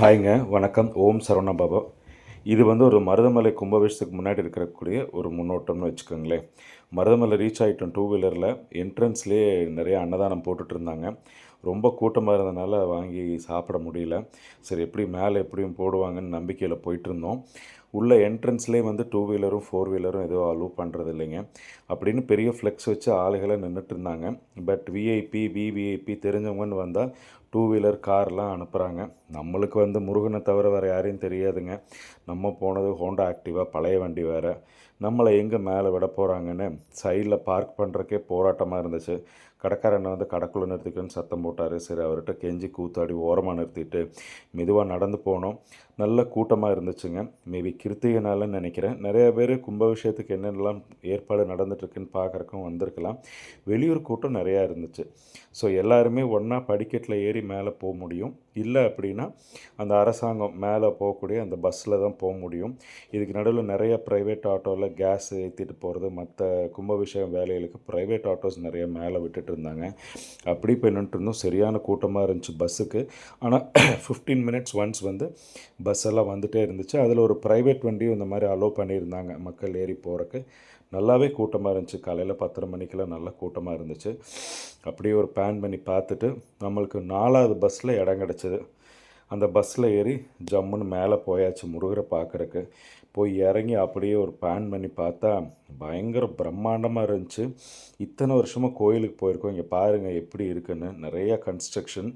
ஹாய்ங்க வணக்கம். ஓம் சரவண பாபா. இது வந்து ஒரு மருதமலை கும்பாபிஷேகத்துக்கு முன்னாடி இருக்கக்கூடிய ஒரு முன்னோட்டம்னு வச்சுக்கோங்களேன். மருதமலை ரீச் ஆகிட்டோம் டூ வீலரில் என்ட்ரன்ஸ்லேயே நிறைய அன்னதானம் போட்டுட்டு இருந்தாங்க. ரொம்ப கூட்டமாக இருந்தனால வாங்கி சாப்பிட முடியல. சரி எப்படி மேலே எப்படியும் போடுவாங்கன்னு நம்பிக்கையில் போயிட்டுருந்தோம் உள்ள என்ட்ரன்ஸ்லேயே வந்து டூ வீலரும் ஃபோர் வீலரும் எதுவும் அலோவ் பண்ணுறது இல்லைங்க. அப்படின்னு பெரிய ஃப்ளெக்ஸ் வச்சு ஆளுகளை நின்றுட்டு இருந்தாங்க. பட் விஐபி விவிஐபி தெரிஞ்சவங்கன்னு வந்தால் டூ வீலர் கார்லாம் அனுப்புகிறாங்க நம்மளுக்கு வந்து முருகனை தவிர வேறு யாரையும் தெரியாதுங்க. நம்ம போனது ஹோண்டா ஆக்டிவா பழைய வண்டி வேறு. நம்மளை எங்கே மேலே விட போகிறாங்கன்னு சைடில் பார்க் பண்ணுறக்கே போராட்டமாக இருந்துச்சு. கடைக்காரனை வந்து கடைக்குள்ளே நிறுத்திக்கணும்னு சத்தம் போட்டார். சரி அவர்கிட்ட கெஞ்சி கூத்தாடி ஓரமாக நிறுத்திட்டு மெதுவாக நடந்து போனோம். நல்ல கூட்டமாக இருந்துச்சுங்க. மேபி கிருத்திகைனாலன்னு நினைக்கிறேன். நிறைய பேர் கும்பாபிஷேகத்துக்கு என்னென்னலாம் ஏற்பாடு நடந்துட்டுருக்குன்னு பார்க்குறக்கும் வந்திருக்கலாம். வெளியூர் கூட்டம் நிறையா இருந்துச்சு. ஸோ எல்லாருமே ஒன்றா படிக்கட்டில் ஏறி மேலே போக முடியும். இல்லை அப்படின்னா அந்த அரசாங்கம் மேலே போகக்கூடிய அந்த பஸ்ஸில் தான் போக முடியும். இதுக்கு நடுவில் நிறைய ப்ரைவேட் ஆட்டோவில் கேஸ் ஏற்றிட்டு போகிறது மற்ற கும்பாபிஷேகம் வேலைகளுக்கு ப்ரைவேட் ஆட்டோஸ் நிறைய மேலே விட்டுட்டு இருந்தாங்க. அப்படி போய் நின்றுட்டு இருந்தோம். சரியான கூட்டமாக இருந்துச்சு பஸ்ஸுக்கு. ஆனால் ஃபிஃப்டீன் மினிட்ஸ் ஒன்ஸ் வந்து பஸ் எல்லாம் வந்துகிட்டே இருந்துச்சு. அதில் ஒரு ப்ரைவேட் வண்டியும் இந்த மாதிரி அலோவ் பண்ணியிருந்தாங்க. மக்கள் ஏறி போகிறக்கு நல்லாவே கூட்டமாக இருந்துச்சு. காலையில் பத்தரை மணிக்கெல்லாம் நல்லா கூட்டமாக இருந்துச்சு. அப்படியே ஒரு பேன் பண்ணி பார்த்துட்டு நம்மளுக்கு நாலாவது பஸ்ஸில் இடம் கிடச்சிது. அந்த பஸ்ஸில் ஏறி ஜம்முன்னு மேலே போயாச்சு முருகரை பார்க்குறக்கு. போய் இறங்கி அப்படியே ஒரு பேன் பண்ணி பார்த்தா பயங்கர பிரம்மாண்டமாக இருந்துச்சு. இத்தனை வருஷமாக கோயிலுக்கு போயிருக்கோம். இங்கே பாருங்கள் எப்படி இருக்குன்னு. நிறையா கன்ஸ்ட்ரக்ஷன்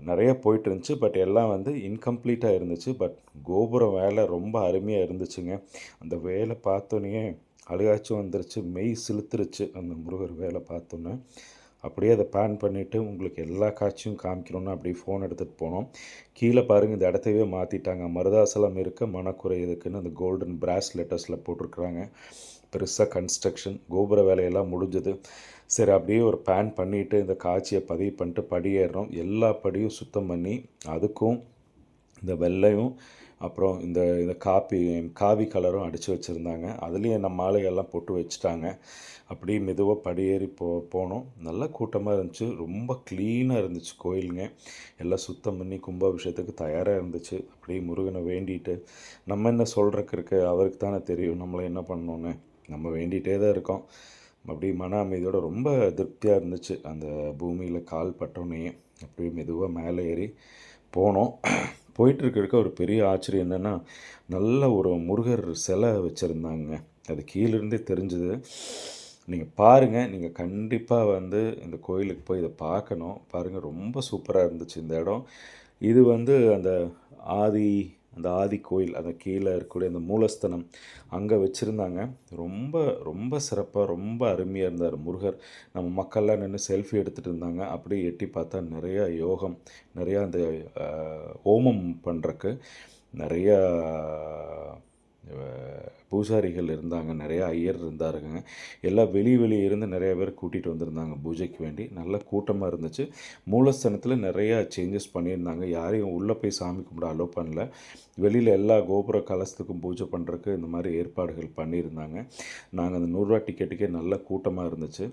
நிறைய போயிட்டு இருந்துச்சு பட் எல்லாம் வந்து இன்கம்ப்ளீட்டாக இருந்துச்சு. பட் கோபுரம் வேலை ரொம்ப அருமையாக இருந்துச்சுங்க. அந்த வேலை பார்த்தோன்னே அழுகாச்சும் வந்துருச்சு மெய் செலுத்துருச்சு அந்த முருகர் வேலை பார்த்தோன்னே. அப்படியே அதை பேன் பண்ணிவிட்டு உங்களுக்கு எல்லா காட்சியும் காமிக்கணும்னு அப்படியே ஃபோன் எடுத்துகிட்டு போனோம். கீழே பாருங்கள் இந்த இடத்தையே மாற்றிட்டாங்க மருதாசலம் இருக்க மனக்குறை இதுக்குன்னு அந்த கோல்டன் பிராஸ் லெட்டர்ஸில் போட்டிருக்குறாங்க. பெருசாக கன்ஸ்ட்ரக்ஷன் கோபுர வேலையெல்லாம் முடிஞ்சது. சரி அப்படியே ஒரு பேன் பண்ணிவிட்டு இந்த காட்சியை பதிவு பண்ணிட்டு படியேறோம். எல்லா படியும் சுத்தம் பண்ணி அதுக்கும் இந்த வெள்ளையும் அப்புறம் இந்த இந்த காப்பி காவி கலரும் அடித்து வச்சுருந்தாங்க. அதுலேயும் நம்ம மாலையெல்லாம் போட்டு வச்சுட்டாங்க. அப்படியே மெதுவாக படியேறி போ போனோம். நல்ல கூட்டமாக இருந்துச்சு. ரொம்ப க்ளீனாக இருந்துச்சு கோயிலுங்க. எல்லாம் சுத்தம் பண்ணி கும்பாபிஷேகத்துக்கு தயாராக இருந்துச்சு. அப்படியே முருகனை வேண்டிட்டு நம்ம என்ன சொல்கிறக்கு இருக்குது அவருக்கு தானே தெரியும். நம்மளை என்ன பண்ணோன்னு நம்ம வேண்டிகிட்டே தான் இருக்கோம். அப்படியே மன அமைதியோடு ரொம்ப திருப்தியாக இருந்துச்சு. அந்த பூமியில் கால் பட்டோன்னே அப்படியே மெதுவாக மேலே ஏறி போனோம். போயிட்டு ஒரு பெரிய ஆச்சரியம் என்னென்னா நல்ல ஒரு முருகர் சிலை வச்சுருந்தாங்க. அது கீழேருந்தே தெரிஞ்சுது. நீங்கள் பாருங்கள் நீங்கள் கண்டிப்பாக வந்து இந்த கோயிலுக்கு போய் இதை பார்க்கணும். பாருங்கள் ரொம்ப சூப்பராக இருந்துச்சு இந்த இடம். இது வந்து அந்த ஆதி அந்த ஆதி கோயில் அந்த கீழே இருக்கக்கூடிய அந்த மூலஸ்தனம் அங்கே வச்சுருந்தாங்க. ரொம்ப ரொம்ப சிறப்பாக ரொம்ப அருமையாக இருந்தார் முருகர். நம்ம மக்கள்லாம் நின்று செல்ஃபி எடுத்துகிட்டு இருந்தாங்க. அப்படியே எட்டி பார்த்தா நிறையா யோகம் நிறையா அந்த ஓமம் ஹோமம் பண்ணுறக்கு நிறையா பூசாரிகள் இருந்தாங்க நிறையா ஐயர் இருந்தாருங்க. எல்லாம் வெளி வெளியே இருந்து நிறையா பேர் கூட்டிகிட்டு வந்திருந்தாங்க பூஜைக்கு வேண்டி. நல்ல கூட்டமாக இருந்துச்சு. மூலஸ்தானத்தில் நிறையா சேஞ்சஸ் பண்ணியிருந்தாங்க. யாரையும் உள்ளே போய் சாமி கும்பிட அலோவ் பண்ணல. வெளியில் எல்லா கோபுர கலசத்துக்கும் பூஜை பண்ணுறதுக்கு இந்த மாதிரி ஏற்பாடுகள் பண்ணியிருந்தாங்க. நாங்கள் அந்த நூறுரூவா டிக்கெட்டுக்கே நல்ல கூட்டமாக இருந்துச்சு.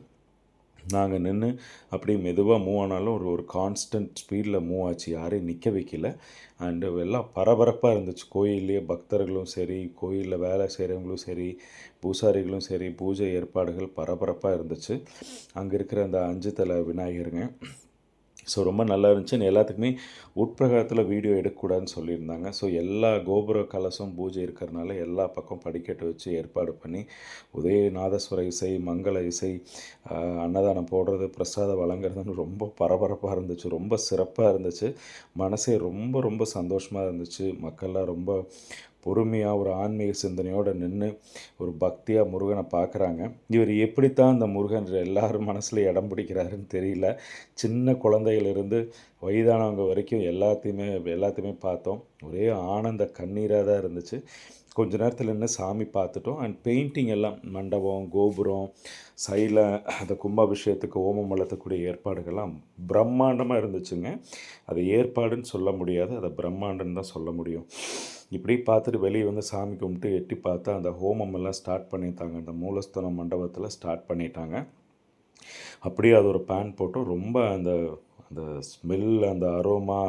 நாங்கள் நின்று அப்படியே மெதுவாக மூவ் ஆனாலும் ஒரு ஒரு கான்ஸ்டன்ட் ஸ்பீடில் மூவ் ஆச்சு. யாரையும் நிற்க வைக்கல. அண்டு எல்லாம் பரபரப்பாக இருந்துச்சு. கோயில்லையே பக்தர்களும் சரி கோயிலில் வேலை செய்கிறவங்களும் சரி பூசாரிகளும் சரி பூஜை ஏற்பாடுகள் பரபரப்பாக இருந்துச்சு. அங்கே இருக்கிற அந்த அஞ்சு தலை விநாயகருங்க. ஸோ ரொம்ப நல்லா இருந்துச்சு. எல்லாத்துக்குமே உட்பிரகாரத்தில் வீடியோ எடுக்கக்கூடாதுன்னு சொல்லியிருந்தாங்க. ஸோ எல்லா கோபுர கலசம் பூஜை இருக்கிறனால எல்லா பக்கம் படிக்கட்டு வச்சு ஏற்பாடு பண்ணி உதய நாதஸ்வர இசை மங்கள இசை அன்னதானம் போடுறது பிரசாதம் வழங்குறதுன்னு ரொம்ப பரபரப்பாக இருந்துச்சு. ரொம்ப சிறப்பாக இருந்துச்சு. மனசே ரொம்ப ரொம்ப சந்தோஷமாக இருந்துச்சு. மக்கள்லாம் ரொம்ப பொறுமையாக ஒரு ஆன்மீக சிந்தனையோடு நின்று ஒரு பக்தியாக முருகனை பார்க்குறாங்க. இவர் எப்படித்தான் அந்த முருகன் எல்லாரும் மனசில் இடம் பிடிக்கிறாருன்னு தெரியல. சின்ன குழந்தையிலிருந்து வயதானவங்க வரைக்கும் எல்லாத்தையுமே எல்லாத்தையுமே பார்த்தோம். ஒரே ஆனந்த கண்ணீராக தான் இருந்துச்சு. கொஞ்ச நேரத்தில் நின்று சாமி பார்த்துட்டோம். அண்ட் பெயிண்டிங் எல்லாம் மண்டபம் கோபுரம் சைடில் அந்த கும்பாபிஷேகத்துக்கு ஓமம் வளர்த்தக்கூடிய ஏற்பாடுகள்லாம் பிரம்மாண்டமாக இருந்துச்சுங்க. அது ஏற்பாடுன்னு சொல்ல முடியாது. அதை பிரம்மாண்டன்னு தான் சொல்ல முடியும். இப்படி பார்த்துட்டு வெளியே வந்து சாமி கும்பிட்டு எட்டி பார்த்தா அந்த ஹோமம் எல்லாம் ஸ்டார்ட் பண்ணிட்டாங்க. அந்த மூலஸ்தான மண்டபத்தில் ஸ்டார்ட் பண்ணிட்டாங்க. அப்படியே அது ஒரு பேன் போட்டோம். ரொம்ப அந்த அந்த ஸ்மெல் அந்த அரோமா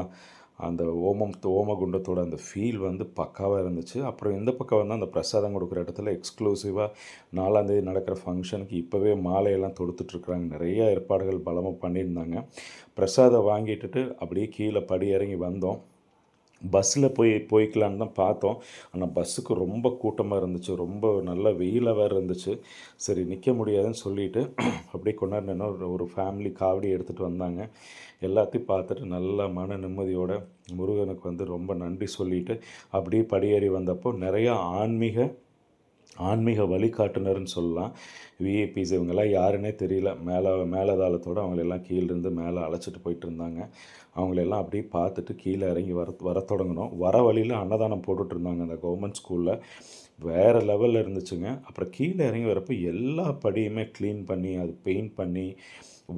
அந்த ஓமம் ஓம குண்டத்தோட அந்த ஃபீல் வந்து பக்காவாக இருந்துச்சு. அப்புறம் இந்த பக்கம் வந்து அந்த பிரசாதம் கொடுக்குற இடத்துல எக்ஸ்க்ளூசிவாக நாலாந்தேதி நடக்கிற ஃபங்க்ஷனுக்கு இப்போவே மாலையெல்லாம் தொடுத்துட்ருக்குறாங்க. நிறைய ஏற்பாடுகள் பலமாக பண்ணியிருந்தாங்க. பிரசாதம் வாங்கிட்டுட்டு அப்படியே கீழே படி இறங்கி வந்தோம். பஸ்ஸில் போய் போய்க்கலான்னு தான் பார்த்தோம். ஆனால் பஸ்ஸுக்கு ரொம்ப கூட்டமாக இருந்துச்சு. ரொம்ப நல்ல வெயிலாக வேறு இருந்துச்சு. சரி நிற்க முடியாதுன்னு சொல்லிட்டு அப்படியே கொண்டாடி ஒரு ஒரு ஃபேமிலி காவடி எடுத்துகிட்டு வந்தாங்க. எல்லாத்தையும் பார்த்துட்டு நல்ல மன நிம்மதியோட முருகனுக்கு வந்து ரொம்ப நன்றி சொல்லிட்டு அப்படியே படியேறி வந்தப்போ நிறையா ஆன்மீக ஆன்மீக வழிகாட்டுனர்னு சொல்லலாம். விஐபிஸ் இவங்கெல்லாம் யாருன்னே தெரியல. மேலே மேலதாளத்தோடு அவங்களெல்லாம் கீழேருந்து மேலே அழைச்சிட்டு போயிட்டு இருந்தாங்க. அவங்களெல்லாம் அப்படியே பார்த்துட்டு கீழே இறங்கி வர வர தொடங்கினோம். வர வழியில் அன்னதானம் போட்டுட்டு இருந்தாங்க அந்த கவர்மெண்ட் ஸ்கூலில் வேறு லெவலில் இருந்துச்சுங்க. அப்புறம் கீழே இறங்கி வரப்போ எல்லா படியுமே க்ளீன் பண்ணி அது பெயிண்ட் பண்ணி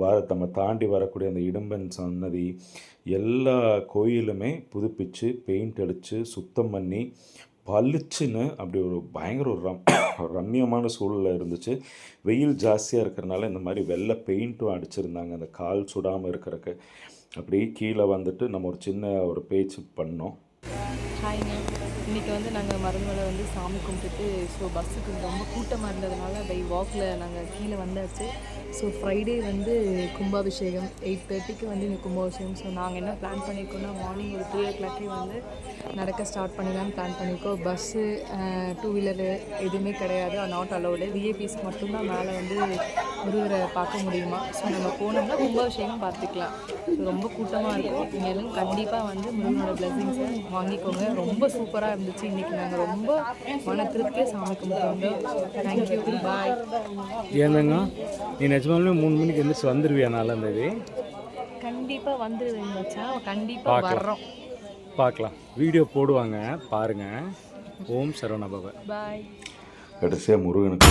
வர நம்ம தாண்டி வரக்கூடிய அந்த இடும்பன் சன்னதி எல்லா கோயிலுமே புதுப்பிச்சு பெயிண்ட் அடித்து சுத்தம் பண்ணி பளிச்சுன்னு அப்படி ஒரு பயங்கர ஒரு ரம் ரம்மியமான சூழலில் இருந்துச்சு. வெயில் ஜாஸ்தியாக இருக்கிறனால இந்த மாதிரி வெள்ளை பெயிண்ட்டும் அடிச்சிருந்தாங்க. அந்த கால் சுடாமல் இருக்கிறக்கு அப்படியே கீழே வந்துட்டு நம்ம ஒரு சின்ன ஒரு பேச்சு பண்ணோம். ஹாய்ங்க இன்றைக்கி வந்து நாங்கள் மருமலை வந்து சாமி கும்பிட்டுட்டு ஸோ பஸ்ஸுக்கு ரொம்ப கூட்டமாக இருந்ததுனால பை வாக்கில் நாங்கள் கீழே வந்தாச்சு. ஸோ ஃப்ரைடே வந்து கும்பாபிஷேகம் எயிட் தேர்ட்டிக்கு வந்து இங்கே கும்பாபிஷேகம். ஸோ நாங்கள் என்ன பிளான் பண்ணியிருக்கோம்னா மார்னிங் ஒரு த்ரீ ஓ கிளாக்கே வந்து நடக்க ஸ்டார்ட் பண்ணிடலான்னு பிளான் பண்ணியிருக்கோம் பஸ்ஸு டூ வீலரு எதுவுமே கிடையாது. நாட் அலௌடு விஏபிஸ் மட்டும்தான் மேலே வந்து முருகரை பார்க்க முடியுமா? ஸோ நம்ம போனோம்னா கும்பாபிஷேகம் பார்த்துக்கலாம். ரொம்ப கூட்டமாக இருக்கும். மேலும் கண்டிப்பாக வந்து முருகனோட பிளெஸிங்ஸை வாங்கிக்கோங்க. ரொம்ப சூப்பராக இருந்துச்சு. இன்றைக்கி நாங்கள் ரொம்ப மன திருப்தியாக சாமி கும்பிட்டு தேங்க்யூ பாய் ஏந்தங்க நீ நிஜமாலுமே மூணு மணிக்கு எந்திரிச்சு வந்துடுவியா நாலாந்தேதி கண்டிப்பாக வந்துடுவீங்க மச்சான். கண்டிப்பாக வர்றோம். பார்க்கலாம். வீடியோ போடுவாங்க. பாருங்க. ஓம் சரவண பவ. பாய் கடைசியாக முருகனுக்கு